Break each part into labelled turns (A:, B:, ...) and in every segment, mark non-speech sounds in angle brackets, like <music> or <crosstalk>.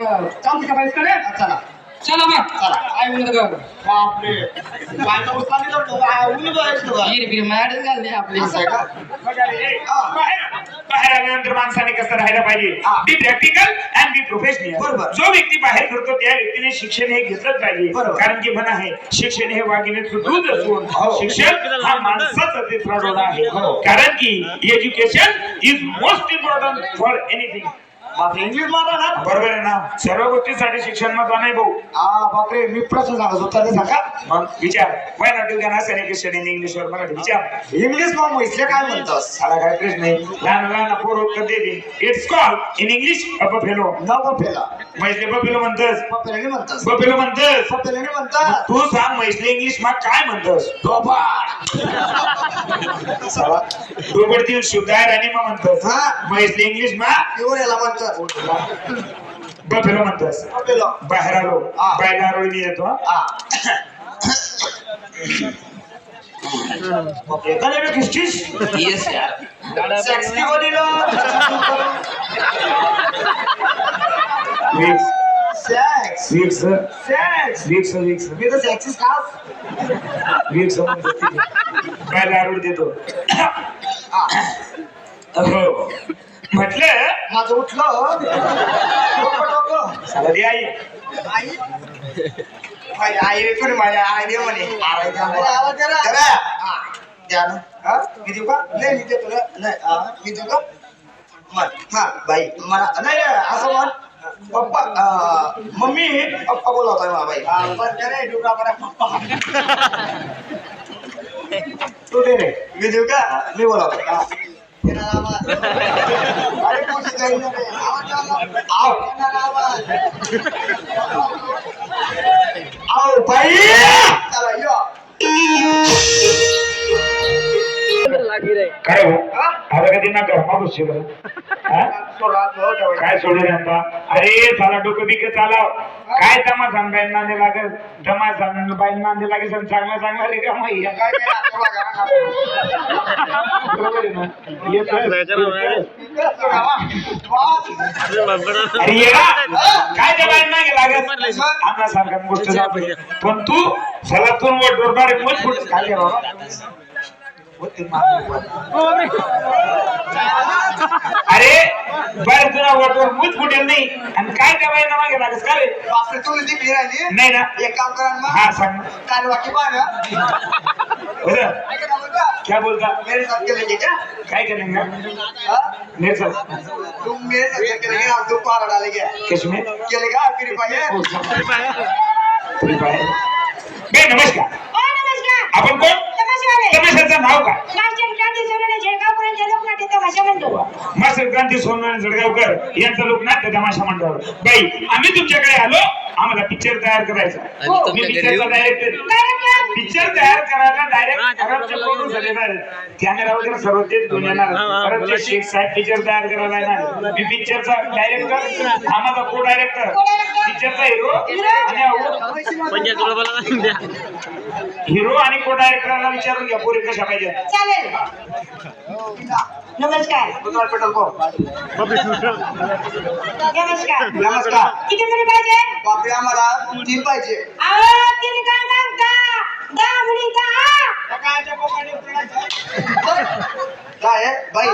A: चालते का बाईकडे
B: चला.
A: चला मग
B: चला.
A: आई म्हणत ग
B: बापरे. बायका तो
A: आपली?
C: बाहेर. आल्यानंतर माणसाने कसं राहायला पाहिजे. Be practical and be professional
B: बरोबर.
C: जो व्यक्ती बाहेर फिरतो त्या व्यक्तीने शिक्षण हे घेतलंच पाहिजे.
B: बरोबर.
C: कारण की म्हणा आहे शिक्षण हे वाघिणीचं दूध असून
B: हो.
C: शिक्षण हा माणसाचा तिसरा डोळा आहे.
B: हो.
C: कारण की education is most important for anything
B: बापरे. इंग्लिश मारा ना?
C: बरोबर आहे ना. सर्व गोष्टीसाठी शिक्षण महत्वाचं नाही भाऊ.
B: हा बापरे मी प्रश्न सांगत होता ते सांगा?
C: मग विचार. Why not you can question in English और मराठी. विचार.
B: इंग्लिश मग म्हैसले काय म्हणतोस?
C: साला काय प्रश्न नाही लहान लहान पोर उत्तर दे it's call in English a buffalo
B: न बफेला
C: म्हैसले बफेलो म्हणतस.
B: बफेला नाही म्हणतोस.
C: बफेलो म्हणतस.
B: बफेला नाही म्हणतात
C: तू सांग म्हैसले इंग्लिश मा काय म्हणतस?
B: चला
C: डोबडतील शुद्ध आहे आणि मग म्हणतस.
B: हा.
C: म्हैसले इंग्लिश मा
B: पिवर याला म्हणतात
C: बफेलो म्हणतस. बाहेर आलो.
B: हा.
C: बाहेर आरोळी येतो हा.
B: हा. बापरे गले में किसचीज
A: येस यार.
B: सेक्स ना
C: विक्स
B: सेक्स
C: विक्स
B: सेक्स
C: विक्स विक्स
B: मी तर सेक्सिस का
C: विक्स म्हणतस बाहेर आरोळी देतो हो. म्हटलं
B: माझं उठलं. डोकं
C: दे आई.
B: आई? आई पण माझ्या आई म्हणे. आई द्या. हा, ना. हा, मी देऊ का? नाही मी देतो नाही मी देऊ का म्हण. हा बाई मला नाही असं म्हण. पप्पा मम्मी पप्पा बोलवतोय मला बाई. पप्पा? <laughs> तू दे रे. मी देऊ का? मी बोलवतो हा. येणार आवाज. अरे, कोणी जाईल ना रे. आवाज आला. आव. येणार आवाज. आओ बाई
C: काय हो? आता कधी ना घरमा बसशील?
B: सोडा
C: काय सोडून आता? अरे साला डोकं बिकं चालाव. काय तमाशा बाईल नांदे लागेल? तमाशा बाईल नांदे लागेल आणि चांगला चांगला रे का माही
B: काय काय आठवला का?
C: बरोबर आहे ना? येतोय. अरे ये ना. काय त्या बाईल नाही लागत आम्हा सारखा गोष्ट. पण तू साला तू वोट बारे मोठ फुट खाली आहे बाबा. अरे बरं तुला वोटवर मूच फुटेल नाही. आणि काय बाईला मागे लागस का रे?
B: बापरे ती
C: नाही ना.
B: एक काम करा ना.
C: हा सांग
B: काल वाटी पाहा ना. बोलता?
C: क्या बोलता?
B: मेरे साथ क्या?
C: काय करेंगे
B: हाँ?
C: मेरे साथ.
B: तुम मेरे साथ तुम पारा डालेंगे
C: किसमें
B: केलेगा फ्री फायर
C: फ्री फायर बे नमस्कार.
D: ओ नमस्कार.
C: आपण कोण? तमाशाचं नाव काय?
D: मास्टर क्रांती सोनवणे
C: जळगावकर यांचं लोकनाट्य तमाशा मंडळ बाई आम्ही तुमच्याकडे आलो आम्हाला पिक्चर तयार करायचा. मी पिक्चरचा डायरेक्टर
D: डायरेक्टर
C: पिक्चर तयार करायला डायरेक्ट अरबचे प्रोड्युसर येणार कॅमेरा वगैरे सर्व तेच घेऊन येणार अरबचे शेख साहेब पिक्चर तयार करायला येणार मी पिक्चरचा डायरेक्टर हा माझा को डायरेक्टर. पिक्चरचा हिरो? आणि हिरो आणि को डायरेक्टरला विचारून घ्या. पुरे कशा पाहिजे
D: चालेल. नमस्कार.
B: पेट्रोल
D: नमस्कार.
B: नमस्कार.
D: किती पाहिजे?
B: बापरे आम्हाला तीन पाहिजे.
D: तिने काय मागता दहा मुली दहा
B: काय आहे? बाई.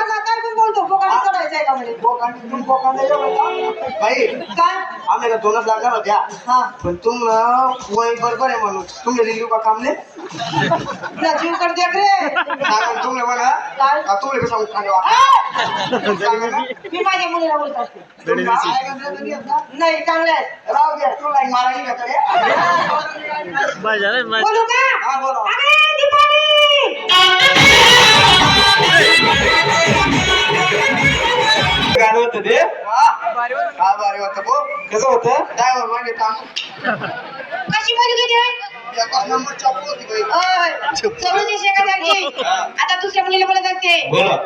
D: का म्हणे
B: बोकांड तुम बोकांड आहे का? बाई
D: काय
B: आम्ही का दोनच लागणार होत्या
D: हा
B: पण तुम वय बरोबर आहे म्हणून तुमने लिहिली का कामले
D: जीव कर देख रे
B: तुमले म्हणा
D: काय?
B: तुमले कसं
D: आ! मी माझ्या मुलीला बोलत असते नाही चांगलं आहे
B: राहू द्या तुला एक मारा नाही का
D: बोलू का
B: हा बोला
D: अरे दीपाली
B: होतं ते? हा भारी होतं बो कसं होतं? ड्रायव्हर मागे काम
D: कशी मुलगी आता दुसऱ्या मुलीला बोलत असते.
C: बोला.